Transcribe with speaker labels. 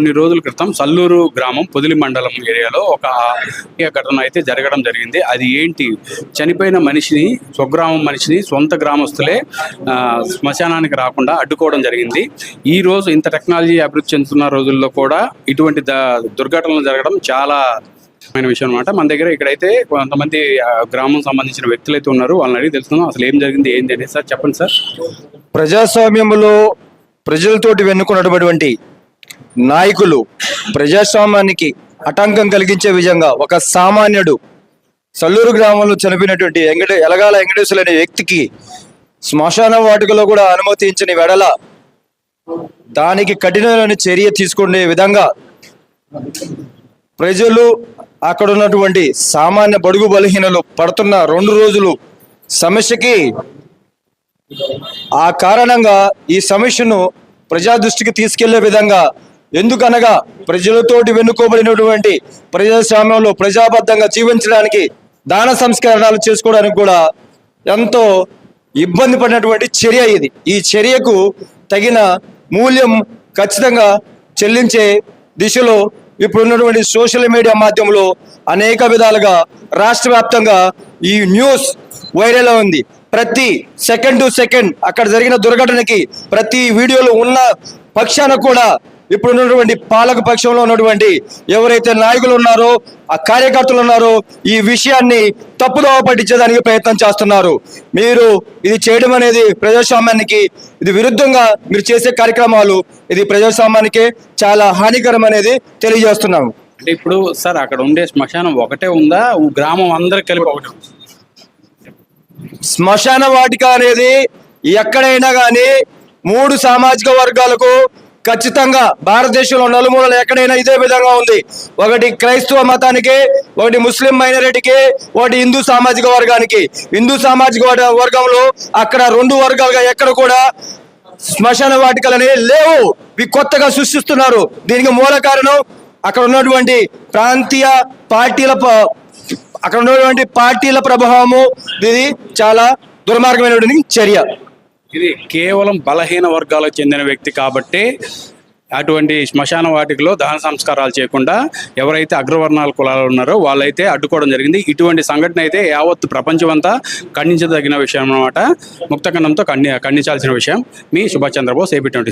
Speaker 1: కొన్ని రోజుల క్రితం సల్లూరు గ్రామం పొదిలి మండలం ఏరియాలో ఒక ఘటన అయితే జరగడం జరిగింది. అది ఏంటి? చనిపోయిన మనిషిని స్వగ్రామం మనిషిని సొంత గ్రామస్తులే శ్మశానానికి రాకుండా అడ్డుకోవడం జరిగింది. ఈ రోజు ఇంత టెక్నాలజీ అభివృద్ధి చెందుతున్న రోజుల్లో కూడా ఇటువంటి ద- దుర్ఘటనలు జరగడం చాలా మైన విషయం అనమాట మన దగ్గర ఇక్కడైతే కొంతమంది గ్రామం సంబంధించిన వ్యక్తులు అయితే ఉన్నారు. వాళ్ళని అడిగి తెలుసుకుందాం అసలు ఏం జరిగింది ఏంటి అనేది. సార్ చెప్పండి సార్.
Speaker 2: ప్రజాస్వామ్యంలో ప్రజలతోటి వెన్నుకున్నటువంటి నాయకులు ప్రజాస్వామ్యానికి ఆటంకం కలిగించే విధంగా ఒక సామాన్యుడు సల్లూరు గ్రామంలో చనిపోయినటువంటి వెంకట ఎలగాల వెంకటేశ్వర అనే వ్యక్తికి శ్మశాన వాటికలో కూడా అనుమతించని వెడల దానికి కఠినమైన చర్య తీసుకునే విధంగా ప్రజలు అక్కడ ఉన్నటువంటి సామాన్య బడుగు బలహీనలు పడుతున్న రెండు రోజులు సమస్యకి ఆ కారణంగా ఈ సమస్యను ప్రజా దృష్టికి తీసుకెళ్ళే విధంగా ఎందుకనగా ప్రజలతోటి వెన్నుకోబడినటువంటి ప్రజాస్వామ్యంలో ప్రజాబద్ధంగా జీవించడానికి దాన సంస్కరణలు చేసుకోవడానికి కూడా ఎంతో ఇబ్బంది పడినటువంటి చర్య ఇది. ఈ చర్యకు తగిన మూల్యం ఖచ్చితంగా చెల్లించే దిశలో ఇప్పుడు ఉన్నటువంటి సోషల్ మీడియా మాధ్యమంలో అనేక విధాలుగా రాష్ట్ర వ్యాప్తంగా ఈ న్యూస్ వైరల్ ఉంది ప్రతి సెకండ్ టు సెకండ్ అక్కడ జరిగిన దుర్ఘటనకి ప్రతి వీడియోలో ఉన్న పక్షాన కూడా ఇప్పుడు ఉన్నటువంటి పాలక పక్షంలో ఉన్నటువంటి ఎవరైతే నాయకులు ఉన్నారో ఆ కార్యకర్తలు ఉన్నారో ఈ విషయాన్ని తప్పుదోవ పట్టించేదానికి ప్రయత్నం చేస్తున్నారు. మీరు ఇది చేయడం అనేది ప్రజాస్వామ్యానికి ఇది విరుద్ధంగా మీరు చేసే కార్యక్రమాలు ఇది ప్రజాస్వామ్యానికే చాలా హానికరం అనేది తెలియజేస్తున్నాము
Speaker 1: అంటే ఇప్పుడు సార్ అక్కడ ఉండే శ్మశానం ఒకటే ఉందా? గ్రామం అందరికి కలిపి ఒకటే?
Speaker 2: శ్మశాన వాటిక అనేది ఎక్కడైనా కానీ మూడు సామాజిక వర్గాలకు ఖచ్చితంగా భారతదేశంలో నలుమూలలు ఎక్కడైనా ఇదే విధంగా ఉంది. ఒకటి క్రైస్తవ మతానికి ఒకటి ముస్లిం మైనారిటీకి ఒకటి హిందూ సామాజిక వర్గానికి. హిందూ సామాజిక వర్గ- వర్గంలో అక్కడ రెండు వర్గాలుగా ఎక్కడ కూడా శ్మశాన వాటికలని లేవు. ఇవి కొత్తగా సృష్టిస్తున్నారు. దీనికి మూల కారణం అక్కడ ఉన్నటువంటి ప్రాంతీయ పార్టీల అక్కడ ఉన్నటువంటి పార్టీల ప్రభావము. ఇది చాలా దుర్మార్గమైనటువంటి చర్య.
Speaker 1: ఇది కేవలం బలహీన వర్గాలకు చెందిన వ్యక్తి కాబట్టి అటువంటి శ్మశాన వాటికలో దహన సంస్కారాలు చేయకుండా ఎవరైతే అగ్రవర్ణాల కులాలు ఉన్నారో వాళ్ళైతే అడ్డుకోవడం జరిగింది. ఇటువంటి సంఘటన అయితే యావత్ ప్రపంచం అంతా ఖండించదగిన విషయం అన్నమాట. ముక్తఖండంతో ఖండి ఖండించాల్సిన విషయం. మీ సుభాష్ చంద్రబోస్ ఏపీ ట్వంటీ